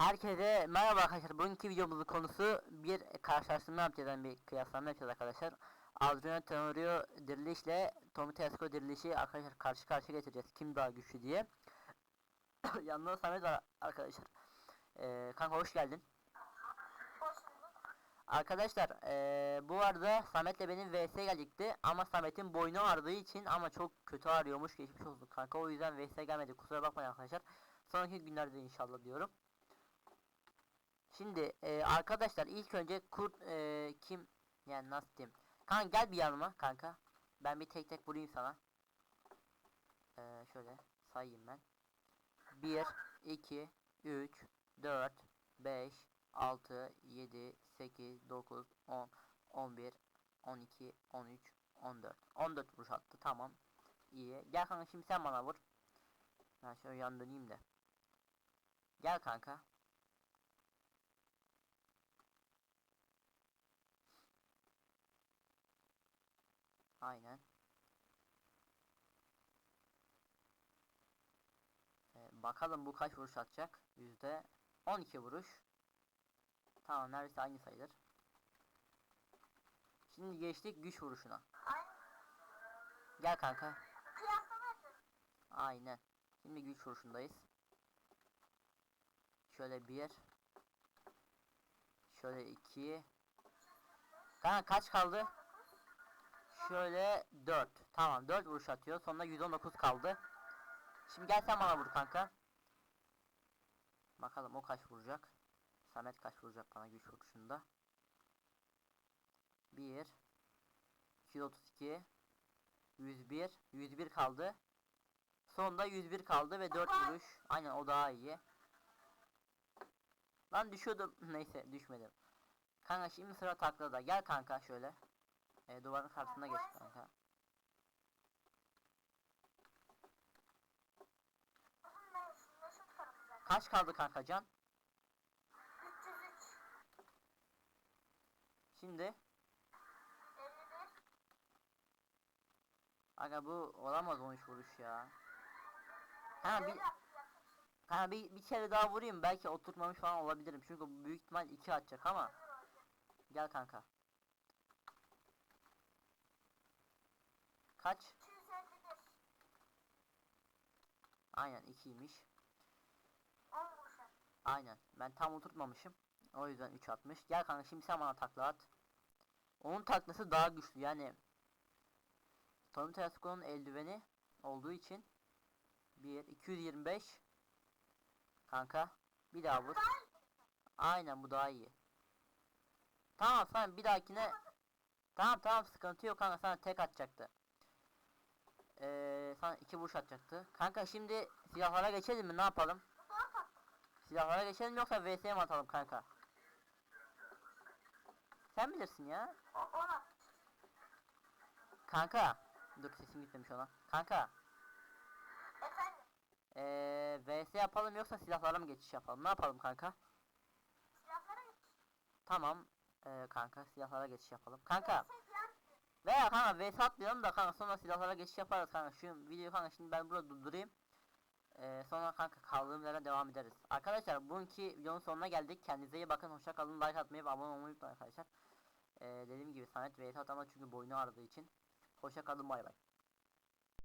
Herkese merhaba arkadaşlar. Bugünkü videomuzun konusu bir karşılaştırma yapacağız. Yani bir kıyaslama yapacağız arkadaşlar. Adriano Tenorio dirilişle Tommy Tesco dirilişi arkadaşlar karşı karşıya getireceğiz. Kim daha güçlü diye. Yanında Samet var arkadaşlar. Ee, kanka hoş geldin. Arkadaşlar ee, bu arada Samet'le benim vs gelecekti ama Samet'in boynu ağrıdığı için ama çok kötü ağrıyormuş geçmiş olsun kanka o yüzden vs gelmedi kusura bakmayın arkadaşlar. Sonraki günlerde inşallah diyorum. Şimdi e, arkadaşlar ilk önce kurt e, kim yani nasıl diyeyim? Kanka gel bir yanıma kanka. Ben bir tek tek vurayım sana. E, şöyle sayayım ben. 1 2 3 4 5 6 7 8 9 10 11 12 13 14 14 vuruş attı tamam. İyi. Gel kanka şimdi sen bana vur. Ben şöyle yan döneyim de. Gel kanka. Aynen. Ee, bakalım bu kaç vuruş atacak? Yüzde 12 vuruş. Tamam neredeyse aynı sayılır. Şimdi geçtik güç vuruşuna. Gel kanka. Aynen. Şimdi güç vuruşundayız. Şöyle bir. Şöyle iki. Kanka kaç kaldı? Şöyle 4. Tamam 4 vuruş atıyor. Sonunda 119 kaldı. Şimdi gel sen bana vur kanka. Bakalım o kaç vuracak. Samet kaç vuracak bana güç vuruşunda. 1 232 101 101 kaldı. Sonunda 101 kaldı ve 4 vuruş. Aynen o daha iyi. Lan düşüyordum. Neyse düşmedim. Kanka şimdi sıra taklada. Gel kanka şöyle. E, duvarın karşısına geç kanka. Kaç kaldı kanka can? 303, Şimdi 51, aga bu olamaz 13 vuruş ya. Ha bir ha bir, bir kere daha vurayım belki oturtmamış falan olabilirim. Çünkü büyük ihtimal 2 atacak ama gel kanka. Kaç? 251, Aynen 2'ymiş. 10 vuruşa. Aynen. Ben tam oturtmamışım. O yüzden 3 atmış. Gel kanka şimdi sen bana takla at. Onun taklası daha güçlü yani. Tony Telescope'un eldiveni olduğu için 1 225 Kanka bir daha vur. Aynen bu daha iyi. Tamam sen bir dahakine Tamam tamam sıkıntı yok kanka sana tek atacaktı. Ee, sana iki vuruş atacaktı. Kanka şimdi silahlara geçelim mi ne yapalım? Silahlara geçelim yoksa VS'ye mi atalım kanka? Sen bilirsin ya. Ona. Kanka. Dur sesim gitmemiş ona. Kanka. Efendim, Eee VS yapalım yoksa silahlara mı geçiş yapalım? Ne yapalım kanka? silahlara git. Tamam. Eee kanka silahlara geçiş yapalım. Kanka. Diyen, Veya kanka VS atmayalım da kanka sonra silahlara geçiş yaparız kanka. Şu videoyu kanka şimdi ben burada durdurayım. Eee sonra kanka kaldığım yerden devam ederiz. Arkadaşlar bugünkü videonun sonuna geldik. Kendinize iyi bakın. Hoşça kalın. Like atmayı ve abone olmayı unutmayın arkadaşlar. Eee dediğim gibi Samet VS atamadı çünkü boynu ağrıdığı için. Hoşça kalın bay bay.